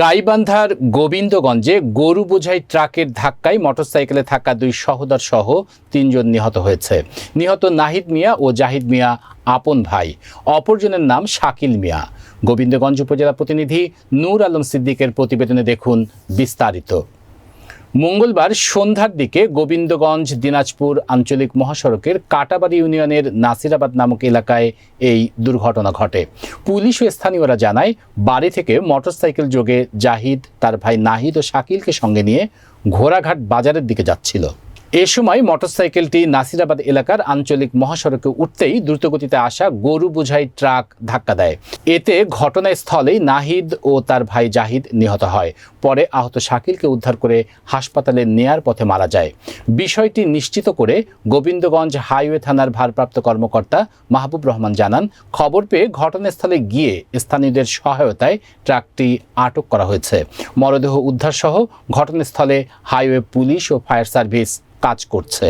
গাইবান্ধার গোবিন্দগঞ্জে গরু বোঝাই ট্রাকের ধাক্কায় মোটরসাইকেলে থাকা দুই সহোদর সহ তিনজন নিহত হয়েছে। নিহত নাহিদ মিয়া ও জাহিদ মিয়া আপন ভাই। অপরজনের নাম শাকিল মিয়া। গোবিন্দগঞ্জ উপজেলা প্রতিনিধি নূর আলম সিদ্দিকের প্রতিবেদনে দেখুন বিস্তারিত। মঙ্গলবার সন্ধ্যার দিকে গোবিন্দগঞ্জ, দিনাজপুর আঞ্চলিক মহাসড়কের কাটাবাড়ি ইউনিয়নের নাসিরাবাদ নামক এলাকায় এই দুর্ঘটনা ঘটে। পুলিশ ও স্থানীয়রা জানায়, বাড়ি থেকে মোটরসাইকেল যোগে জাহিদ, তার ভাই নাহিদ ও শাকিলকে সঙ্গে নিয়ে ঘোড়াঘাট বাজারের দিকে যাচ্ছিল। এ সময় মোটরসাইকেলটি নাসিরাবাদ এলাকার আঞ্চলিক মহাসড়কে উঠতেই দ্রুতগতিতে আসা গরু বোঝাই ট্রাক ধাক্কা দেয়। এতে ঘটনাস্থলেই নাহিদ ও তার ভাই জাহিদ নিহত হয়। পরে আহত শাকিলকে উদ্ধার করে হাসপাতালে নেয়ার পথে মারা যায়। বিষয়টি নিশ্চিত করে গোবিন্দগঞ্জ হাইওয়ে থানার ভারপ্রাপ্ত কর্মকর্তা মাহবুব রহমান জানান, খবর পেয়ে ঘটনাস্থলে গিয়ে স্থানীয়দের সহায়তায় ট্রাকটি আটক করা হয়েছে। মরদেহ উদ্ধারসহ ঘটনাস্থলে হাইওয়ে পুলিশ ও ফায়ার সার্ভিস কাজ করছে।